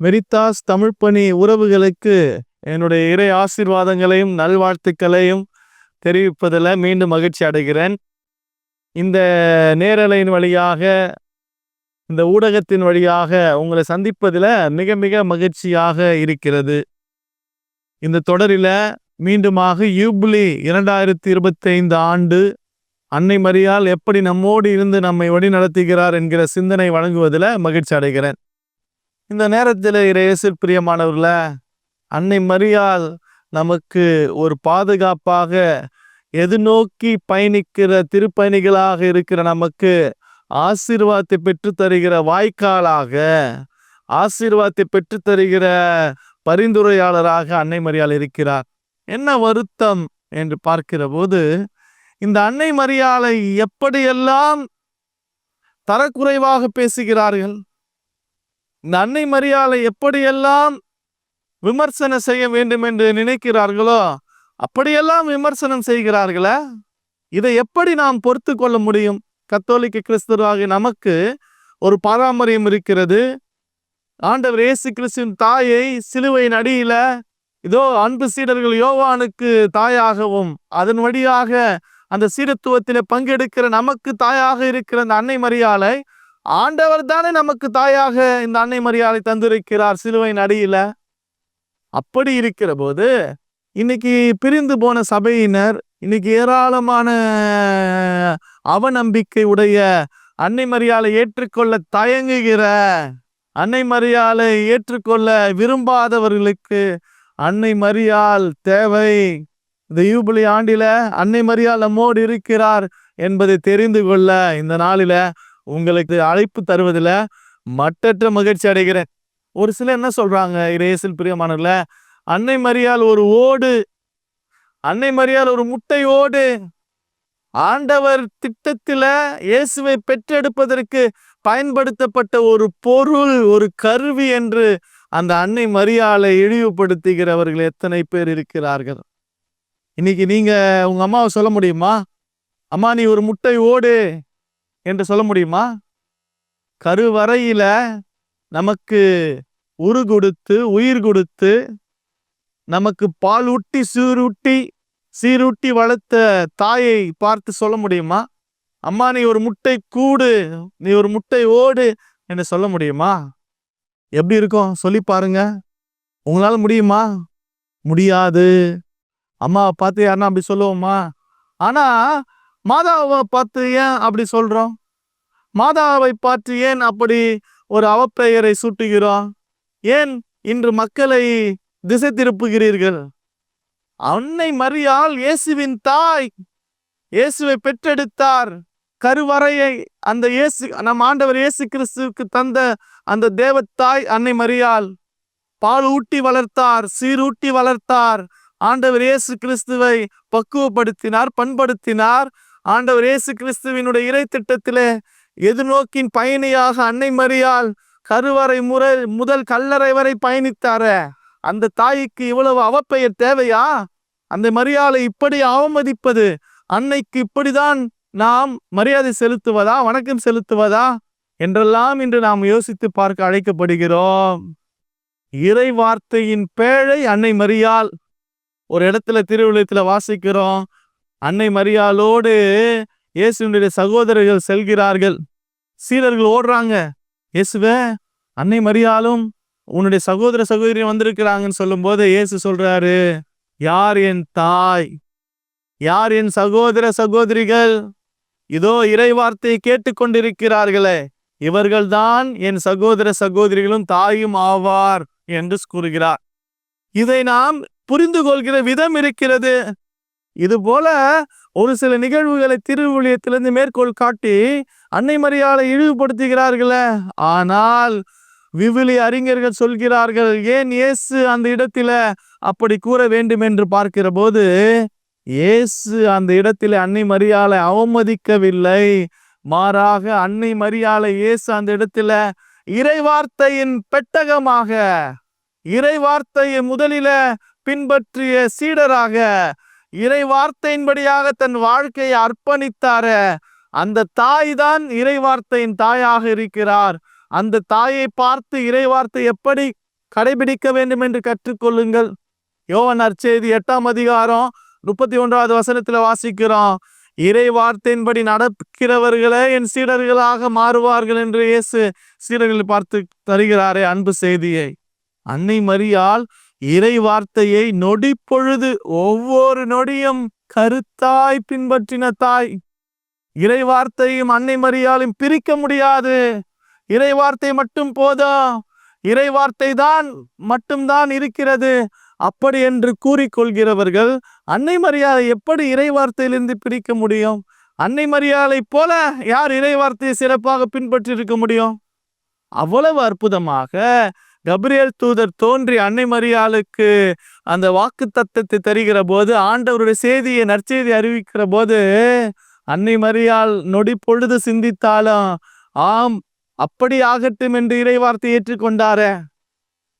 வெரித்தாஸ் தமிழ்ப்பணி உறவுகளுக்கு என்னுடைய இறை ஆசீர்வாதங்களையும் நல்வாழ்த்துக்களையும் தெரிவிப்பதில் மீண்டும் மகிழ்ச்சி அடைகிறேன். இந்த நேரலையின் வழியாக இந்த ஊடகத்தின் வழியாக உங்களை சந்திப்பதில் மிக மிக மகிழ்ச்சியாக இருக்கிறது. இந்த தொடரில் மீண்டுமாக யூப்ளி இரண்டாயிரத்தி இருபத்தைந்து ஆண்டு அன்னை மரியால் எப்படி நம்மோடு இருந்து நம்மை வழி நடத்துகிறார் என்கிற சிந்தனை வழங்குவதில் மகிழ்ச்சி அடைகிறேன். இந்த நேரத்தில் இறையேசில் பிரியமானவர்கள அன்னை மரியால் நமக்கு ஒரு பாதுகாப்பாக எதிர்நோக்கி பயணிக்கிற திருப்பயணிகளாக இருக்கிற நமக்கு ஆசீர்வாதத்தை பெற்று தருகிற வாய்க்காலாக ஆசீர்வாதத்தை பெற்று தருகிற பரிந்துரையாளராக அன்னை மரியாள் இருக்கிறார். என்ன வருத்தம் என்று பார்க்கிற போது இந்த அன்னை மரியாளை எப்படியெல்லாம் தரக்குறைவாக பேசுகிறார்கள்? இந்த அன்னை மரியாளை எப்படியெல்லாம் விமர்சனம் செய்ய வேண்டும் என்று நினைக்கிறார்களோ? அப்படியெல்லாம் விமர்சனம் செய்கிறார்களே? இதை எப்படி நாம் பொறுத்து கொள்ள முடியும்? கத்தோலிக்க கிறிஸ்துவாக நமக்கு ஒரு பாரம்பரியம் இருக்கிறது. ஆண்டவர் இயேசு கிறிஸ்துவின் தாயை சிலுவையின் அடியில இதோ அன்பு சீடர்கள் யோவானுக்கு தாயாகவும் அதன் வழியாக அந்த சீரத்துவத்திலே பங்கெடுக்கிற நமக்கு தாயாக இருக்கிற அந்த அன்னை மரியாதை ஆண்டவர் தானே நமக்கு தாயாக இந்த அன்னை மரியாதை தந்திருக்கிறார் சிலுவையின் அடியில. அப்படி இருக்கிற போது இன்னைக்கு பிரிந்து போன சபையினர் இன்னைக்கு ஏராளமான அவநம்பிக்கை உடைய அன்னை மரியாதை ஏற்றுக்கொள்ள தயங்குகிற அன்னை மரியாதை ஏற்றுக்கொள்ள விரும்பாதவர்களுக்கு அன்னை மரியால் தேவை. இந்த யூபிலி ஆண்டில அன்னை மரியால் நம்மோடு இருக்கிறார் என்பதை தெரிந்து கொள்ள இந்த நாளில உங்களுக்கு அழைப்பு தருவதில் மட்டற்ற மகிழ்ச்சி அடைகிறேன். ஒரு சிலர் என்ன சொல்றாங்க இரேசில் பிரியமானவர்கள? அன்னை மரியால் ஒரு ஓடு. அன்னை மரியால் ஒரு முட்டை ஓடு. ஆண்டவர் திட்டத்தில் இயேசுவை பெற்றெடுப்பதற்கு பயன்படுத்தப்பட்ட ஒரு பொருள் ஒரு கருவி என்று அந்த அன்னை மரியாலை இழிவுபடுத்துகிறவர்கள் எத்தனை பேர் இருக்கிறார்கள்? இன்னைக்கு நீங்க உங்க அம்மாவை சொல்ல முடியுமா? அம்மா நீ ஒரு முட்டை ஓடு என்று சொல்ல முடியுமா? கருவறையில நமக்கு உரு கொடுத்து உயிர் கொடுத்து நமக்கு பால் ஊட்டி சீரூட்டி சீரூட்டி வளர்த்த தாயை பார்த்து சொல்ல முடியுமா? அம்மா நீ ஒரு முட்டை கூடு நீ ஒரு முட்டை ஓடு என்று சொல்ல முடியுமா? எப்படி இருக்கும்? சொல்லி பாருங்க. உங்களால் முடியுமா? முடியாது. அம்மாவை பார்த்து யாருன்னா அப்படி சொல்லுவோமா? ஆனால் மாதாவை பார்த்து ஏன் அப்படி சொல்கிறோம் மாதாவை பார்த்து ஏன் அப்படி ஒரு அவப்பெயரை சூட்டுகிறோம்? ஏன் இன்று மக்களை திசை திருப்புகிறீர்கள்? அன்னை மறியால் இயேசுவின் தாய் இயேசுவை பெற்றெடுத்தார். கருவறையை அந்த இயேசு நம் ஆண்டவர் இயேசு கிறிஸ்துவுக்கு தந்த அந்த தேவத்தாய் அன்னை மறியால் பால் ஊட்டி வளர்த்தார் சீரூட்டி வளர்த்தார். ஆண்டவர் இயேசு கிறிஸ்துவை பக்குவப்படுத்தினார் பண்படுத்தினார். ஆண்டவர் இயேசு கிறிஸ்துவினுடைய இறை திட்டத்திலே எதிர்நோக்கின் பயணியாக அன்னை மறியால் கருவறை முறை முதல் கல்லறை வரை பயணித்தார. அந்த தாய்க்கு இவ்வளவு அவப்பெயர் தேவையா? அந்த மரியாதை இப்படி அவமதிப்பது? அன்னைக்கு இப்படிதான் நாம் மரியாதை செலுத்துவதா? வணக்கம் செலுத்துவதா? என்றெல்லாம் இன்று நாம் யோசித்து பார்க்க அழைக்கப்படுகிறோம். இறை வார்த்தையின் பேழை அன்னை மரியாள். ஒரு இடத்துல திருவிழத்தில் வாசிக்கிறோம். அன்னை மரியாளோடு இயேசுனுடைய சகோதரர்கள் செல்கிறார்கள். சீரர்கள் ஓடுறாங்க. இயேசுவே அன்னை மரியாலும் உன்னுடைய சகோதர சகோதரி வந்திருக்கிறாங்கன்னு சொல்லும்போது இயேசு சொல்றாரு யார் என் தாய்? யார் என் சகோதர சகோதரிகள்? இதோ இறை வார்த்தையை கேட்டுக்கொண்டிருக்கிறார்களே இவர்கள்தான் என் சகோதர சகோதரிகளும் தாயும் ஆவார் என்று கூறுகிறார். இதை நாம் புரிந்து கொள்கிற விதம் இருக்கிறது. இது போல ஒரு சில நிகழ்வுகளை திருவிழியத்திலிருந்து மேற்கோள் காட்டி அன்னை மரியாதை இழிவுபடுத்துகிறார்களே. ஆனால் விவிலி அறிஞர்கள் சொல்கிறார்கள் ஏன் இயேசு அந்த இடத்துல அப்படி கூற வேண்டும் என்று பார்க்கிற போது இயேசு அந்த இடத்தில் அன்னை மரியாதை அவமதிக்கவில்லை. மாறாக அன்னை மரியாதை இயேசு அந்த இடத்துல இறைவார்த்தையின் பெட்டகமாக இறைவார்த்தையை முதலில பின்பற்றிய சீடராக இறை வார்த்தையின்படியாக தன் வாழ்க்கையை அர்ப்பணித்தார அந்த தாய் தான் இறைவார்த்தையின் தாயாக இருக்கிறார். அந்த தாயை பார்த்து இறை வார்த்தை எப்படி கடைபிடிக்க வேண்டும் என்று கற்றுக்கொள்ளுங்கள். யோவன் நற்செய்தி எட்டாம் அதிகாரம் முப்பத்தி ஒன்றாவது வசனத்துல வாசிக்கிறோம் இறை வார்த்தையின்படி நடக்கிறவர்களே என் சீடர்களாக மாறுவார்கள் என்று இயேசு சீடர்களை பார்த்து தருகிறாரே அன்பு செய்தியை. அன்னை மறியால் இறை வார்த்தையை நொடி பொழுது ஒவ்வொரு நொடியும் கருத்தாய் பின்பற்றின தாய். இறை வார்த்தையும் அன்னை மரியாலையும் பிரிக்க முடியாது. இறை வார்த்தை மட்டும் போதும் இறை வார்த்தை தான் மட்டும்தான் இருக்கிறது. அப்படி என்று கூறிக்கொள்கிறவர்கள் அன்னை மரியாதை எப்படி இறை வார்த்தையிலிருந்து பிரிக்க முடியும்? அன்னை மரியாதை போல யார் இறை வார்த்தையை சிறப்பாக பின்பற்றி இருக்க முடியும்? அவ்வளவு அற்புதமாக கபிரியல் தூதர் தோன்றி அன்னை மரியாளுக்கு அந்த வாக்கு தத்தத்தை தருகிற போது ஆண்டவருடைய செய்தியை நற்செய்தி அறிவிக்கிற போது அன்னை மரியாள் நொடி பொழுது சிந்தித்தாலும் ஆம் அப்படி ஆகட்டும் என்று இறைவார்த்தை ஏற்றுக்கொண்டாரே.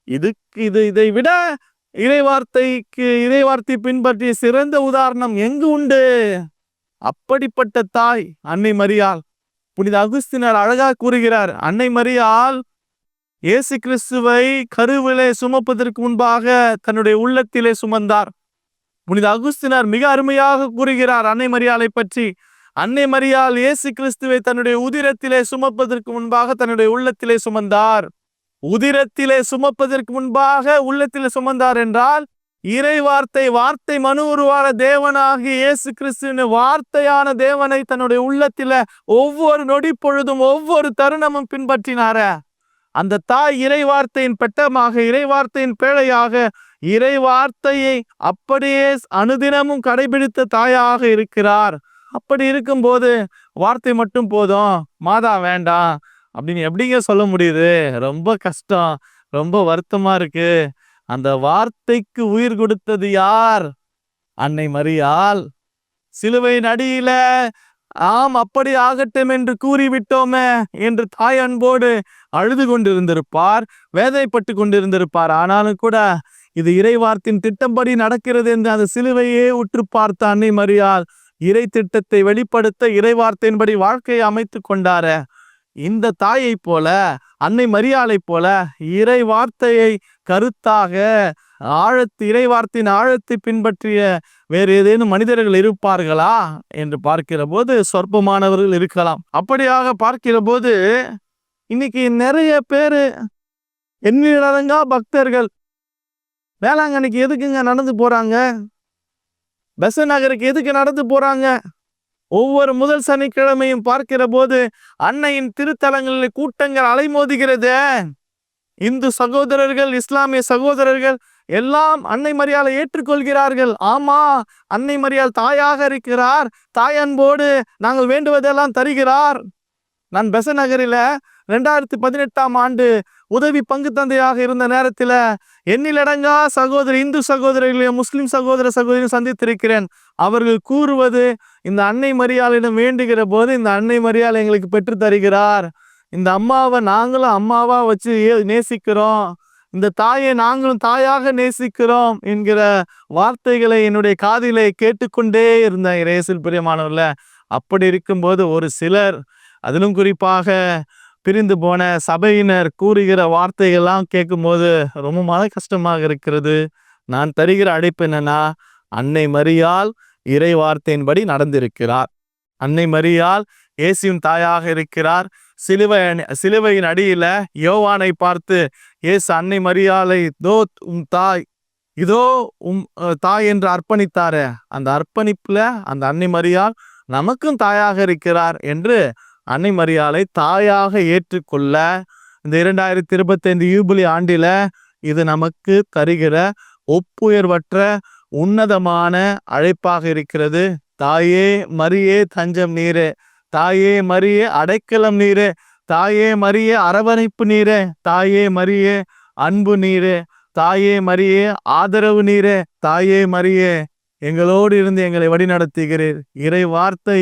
இதுக்கு இது இதை விட இறைவார்த்தைக்கு இறைவார்த்தை பின்பற்றிய சிறந்த உதாரணம் எங்கு உண்டு? அப்படிப்பட்ட தாய் அன்னை மரியாள். புனித அகுஸ்தினர் அழகா கூறுகிறார் அன்னை மரியாள் இயேசு கிறிஸ்துவை கருவிலே சுமப்பதற்கு முன்பாக தன்னுடைய உள்ளத்திலே சுமந்தார். புனித அகுஸ்தினர் மிக அருமையாக கூறுகிறார் அன்னை மரியாளை பற்றி. அன்னை மரியால் இயேசு கிறிஸ்துவை தன்னுடைய உதிரத்திலே சுமப்பதற்கு முன்பாக தன்னுடைய உள்ளத்திலே சுமந்தார். உதிரத்திலே சுமப்பதற்கு முன்பாக உள்ளத்திலே சுமந்தார் என்றால் இறை வார்த்தை வார்த்தை மனு உருவான தேவனாகி இயேசு கிறிஸ்துவின் வார்த்தையான தேவனை தன்னுடைய உள்ளத்தில ஒவ்வொரு நொடி பொழுதும் ஒவ்வொரு தருணமும் பின்பற்றினார. அந்த தாய் இறை வார்த்தையின் பெட்டமாக இறை வார்த்தையின் பேழையாக இறை வார்த்தையை அப்படியே அனுதினமும் கடைபிடித்த தாயாக இருக்கிறார். அப்படி இருக்கும்போது வார்த்தை மட்டும் போதும். மாதா வேண்டாம். அப்படின்னு எப்படிங்க சொல்ல முடியுது? ரொம்ப கஷ்டம். ரொம்ப வருத்தமா இருக்கு. அந்த வார்த்தைக்கு உயிர் கொடுத்தது யார்? அன்னை மரியாள். சிலுவையின் அடியில ஆம் அப்படி ஆகட்டும் என்று கூறிவிட்டோமே என்று தாய் அன்போடு அழுது கொண்டிருந்திருப்பார் வேதனைப்பட்டு கொண்டிருந்திருப்பார். ஆனாலும் கூட இது இறைவார்த்தின் திட்டம்படி நடக்கிறது என்று அந்த சிலுவையே உற்று பார்த்த அன்னை மரியாள் இறை திட்டத்தை வெளிப்படுத்த இறைவார்த்தையின்படி வாழ்க்கையை அமைத்து கொண்டார. இந்த தாயை போல அன்னை மரியாளைப் போல இறை வார்த்தையை கருத்தாக ஆழத்து இறை வார்த்தையின் ஆழத்தை பின்பற்றிய வேறு ஏதேனும் மனிதர்கள் இருப்பார்களா? என்று பார்க்கிற போது சொற்பமானவர்கள் இருக்கலாம். அப்படியாக பார்க்கிற போது இன்னைக்கு நிறைய பேர் எண்ணிலடங்கா பக்தர்கள் வேளாங்கண்ணிக்கு எதுக்குங்க நடந்து போறாங்க? பெச நகருக்கு எதுக்கு நடந்து போறாங்க? ஒவ்வொரு முதல் சனிக்கிழமையும் பார்க்கிற போது அன்னையின் திருத்தலங்களில் கூட்டங்கள் அலைமோதுகிறது. இந்து சகோதரர்கள் இஸ்லாமிய சகோதரர்கள் எல்லாம் அன்னை மரியாதை ஏற்றுக்கொள்கிறார்கள். ஆமா அன்னை மரியாள் தாயாக இருக்கிறார். தாய் அன்போடு நாங்கள் வேண்டுவதெல்லாம் தருகிறார். நான் பெச நகரில் ரெண்டாயிரத்தி பதினெட்டாம் ஆண்டு உதவி பங்கு தந்தையாக இருந்த நேரத்தில் எண்ணிலடங்கா சகோதர இந்து சகோதரர்களையும் முஸ்லீம் சகோதர சகோதரியும் சந்தித்திருக்கிறேன். அவர்கள் கூறுவது இந்த அன்னை மரியாளிடம் வேண்டுகிற போது இந்த அன்னை மரியாள் எங்களுக்கு பெற்று தருகிறார். இந்த அம்மாவை நாங்களும் அம்மாவா வச்சு நேசிக்கிறோம். இந்த தாயை நாங்களும் தாயாக நேசிக்கிறோம் என்கிற வார்த்தைகளை என்னுடைய காதிலே கேட்டுக்கொண்டே இருந்தேன் இறையசில். பிரியமானவர்ல அப்படி இருக்கும்போது ஒரு சிலர் அதிலும் குறிப்பாக பிரிந்து போன சபையினர் கூறுகிற வார்த்தைகள்லாம் கேட்கும்போது ரொம்ப மன கஷ்டமாக இருக்கிறது. நான் தருகிற அழைப்பு என்னன்னா அன்னை மரியால் இறை வார்த்தையின்படி நடந்திருக்கிறார். அன்னை மரியால் இயேசுவின் தாயாக இருக்கிறார். சிலுவை சிலுவையின் அடியில யோவானை பார்த்து இயேசு அன்னை மரியாலை தோ உம் தாய் இதோ உம் தாய் என்று அர்ப்பணித்தாரே. அந்த அர்ப்பணிப்புல அந்த அன்னை மரியால் நமக்கும் தாயாக இருக்கிறார் என்று அன்னை மரியாலை தாயாக ஏற்றுக்கொள்ள இந்த இரண்டாயிரத்தி இருபத்தைந்து யூபிலி ஆண்டில இது நமக்கு தருகிற ஒப்புயர்வற்ற உன்னதமான அழைப்பாக இருக்கிறது. தாயே மரியே தஞ்சம் நீரே தாயே மரியே அடைக்கலம் நீரே தாயே மரியே அரவணைப்பு நீரே தாயே மரியே அன்பு நீரே தாயே மரியே ஆதரவு நீரே தாயே மரியே எங்களோடு இருந்து எங்களை வழிநடத்துகிறீர். இறை வார்த்தை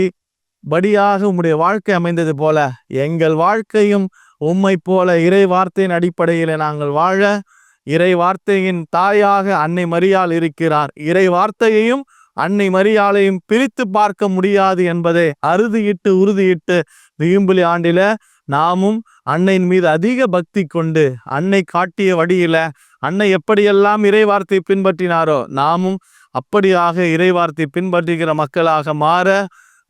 படியாக உம்முடைய வாழ்க்கை அமைந்தது போல எங்கள் வாழ்க்கையும் உம்மை போல இறை வார்த்தையின் அடிப்படையில் நாங்கள் வாழ இறை வார்த்தையின் தாயாக அன்னை மரியாள் இருக்கிறார். இறை வார்த்தையையும் அன்னை மரியாளையும் பிரித்து பார்க்க முடியாது என்பதை அறுதியிட்டு உறுதியிட்டு வியும்புலி ஆண்டில நாமும் அன்னையின் மீது அதிக பக்தி கொண்டு அன்னை காட்டிய வழியில அன்னை எப்படியெல்லாம் இறை வார்த்தை பின்பற்றினாரோ நாமும் அப்படியாக இறை வார்த்தை பின்பற்றுகிற மக்களாக மாற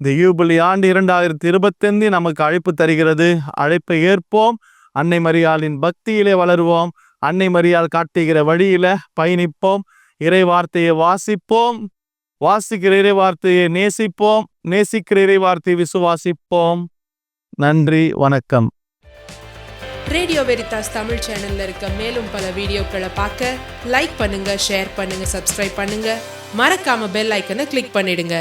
இந்த யூபிலி ஆண்டு இரண்டாயிரத்தி இருபத்தைந்து நமக்கு அழைப்பு தருகிறது. அழைப்பை ஏற்போம். அன்னை மரியாளின் பக்தியிலே வளருவோம். அன்னை மரியாள் காட்டுகிற வழியில பயணிப்போம். இறை வார்த்தையை வாசிப்போம். வாசிக்கிற இறை வார்த்தையை நேசிப்போம். நேசிக்கிற இறை வார்த்தையை விசுவாசிப்போம். நன்றி. வணக்கம். ரேடியோ வெரிதாஸ் தமிழ் சேனல்ல இருக்க மேலும் பல வீடியோக்களை பார்க்க லைக் பண்ணுங்க ஷேர் பண்ணுங்க சப்ஸ்கிரைப் பண்ணுங்க. மறக்காம பெல் ஐக்கனை கிளிக் பண்ணிடுங்க.